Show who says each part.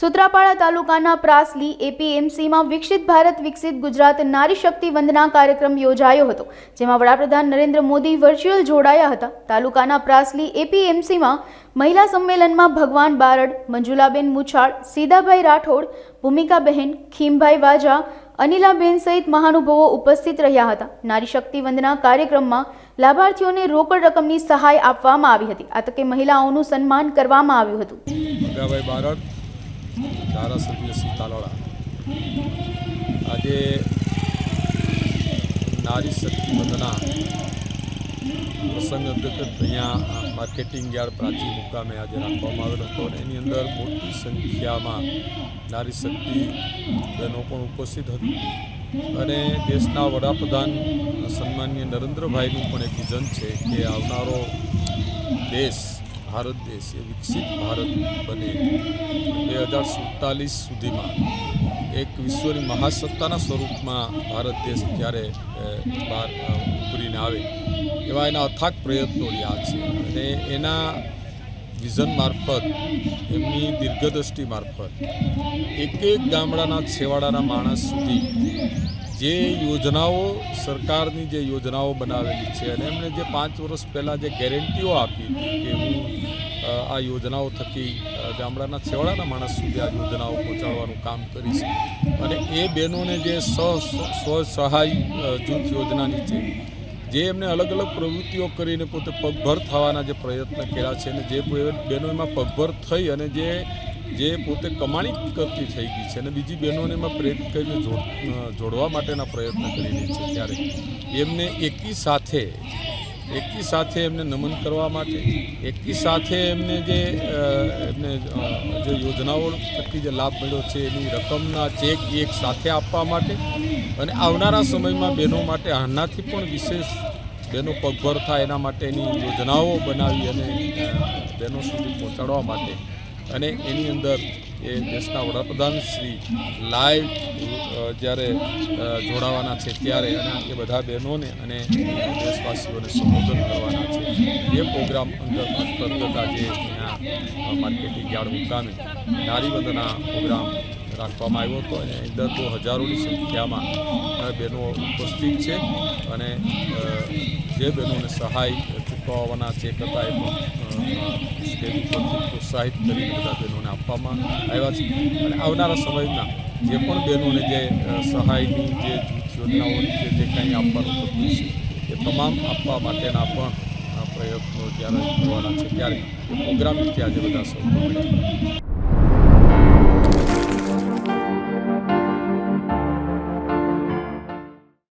Speaker 1: સુત્રાપાડા તાલુકાના પ્રાસલી એપીએમસીમાં વિકસિત ભારત, વિકસિત ગુજરાત નારી શક્તિ વંદના કાર્યક્રમ યોજાયો હતો, જેમાં વડાપ્રધાન નરેન્દ્ર મોદી વર્ચ્યુઅલ જોડાયા હતા. તાલુકાના પ્રાસલી એપીએમસીમાં મહિલા સંમેલનમાં ભગવાન બારડ, મંજુલાબેન મુછાળ સીદાભાઈ રાઠોડ, ભૂમિકાબહેન, ખીમભાઈ વાજા, અનિલાબેન સહિત મહાનુભાવો ઉપસ્થિત રહ્યા હતા. નારી શક્તિ વંદના કાર્યક્રમમાં લાભાર્થીઓને રોકડ રકમની સહાય આપવામાં આવી હતી. આ તકે મહિલાઓનું સન્માન કરવામાં આવ્યું હતું.
Speaker 2: ધારાસભ્ય શ્રી આજે નારી શક્તિ વંદના પ્રસંગ અંતર્ગત અહીંયા માર્કેટિંગ યાર્ડ પ્રાચી મુકામે આજે રાખવામાં આવેલો હતો અને એની અંદર મોટી સંખ્યામાં નારી શક્તિ બહેનો પણ ઉપસ્થિત હતી. અને દેશના વડાપ્રધાન સન્માનીય નરેન્દ્રભાઈનું પણ એક વિઝન છે કે આવનારો દેશ ભારત દેશ એ વિકસિત ભારત બને બે હજાર સુડતાલીસ સુધીમાં એક વિશ્વની મહાસત્તાના સ્વરૂપમાં ભારત દેશ જ્યારે બહાર ઉપરીને આવે એવા એના અથાગ પ્રયત્નો રહ્યા છે. અને એના વિઝન મારફત, એમની દીર્ઘદ્રષ્ટિ મારફત, એક એક ગામડાના છેવાડાના માણસ સુધી જે યોજનાઓ સરકારની જે યોજનાઓ બનાવેલી છે અને એમણે જે પાંચ વર્ષ પહેલાં જે ગેરંટીઓ આપી હતી કે હું આ યોજનાઓ થકી ગામડાના છેવાડાના માણસ સુધી આ યોજનાઓ પહોંચાડવાનું કામ કરીશ. અને એ બહેનોને જે સ્વ સહાય જૂથ યોજનાની છે, જે એમને અલગ અલગ પ્રવૃત્તિઓ કરીને પોતે પગભર થવાના જે પ્રયત્ન કર્યા છે અને જે બહેનો એમાં પગભર થઈ અને જે જે પોતે કમાણી કરતી થઈ ગઈ છે અને બીજી બહેનોને એમાં પ્રેરિત કરીને જોડવા માટેના પ્રયત્ન કરી રહી છે ત્યારે એમને એકી સાથે એકી સાથે એમને નમન કરવા માટે, એકી સાથે એમને જે એમને જે યોજનાઓ થકી જે લાભ મળ્યો છે એની રકમના ચેક એક સાથે આપવા માટે અને આવનારા સમયમાં બહેનો માટે આનાથી પણ વિશેષ બહેનો પગભર થાય એના માટેની યોજનાઓ બનાવી અને બહેનો સુધી પહોંચાડવા માટે અને એની અંદર એ દેશના વડાપ્રધાન શ્રી લાઈવ જ્યારે જોડાવાના છે ત્યારે અને એ બધા બહેનોને અને દેશવાસીઓને સંબોધન કરવાના છે. એ પ્રોગ્રામ અંતર્ગત આજે અહીંયા માર્કેટિંગ યાર્ડ મુકામે નારી વંદના પ્રોગ્રામ રાખવામાં આવ્યો હતો અને અંદર તો હજારોની સંખ્યામાં બહેનો ઉપસ્થિત છે અને જે બહેનોને સહાય ચૂકવવાના ચેક હતા એ પણ સ્ટેજ પ્રોત્સાહિત કરીને બધા બહેનોને આપવામાં આવ્યા છે. અને આવનારા સમયમાં જે પણ બહેનોને જે સહાયની જે જૂથ યોજનાઓની જે જે કંઈ આપવાનું થતું છે એ તમામ આપવા માટેના પણ પ્રયત્નો જ્યારે કરવાના છે, ત્યારે એ પ્રોગ્રામ રીતે આજે બધા સૌ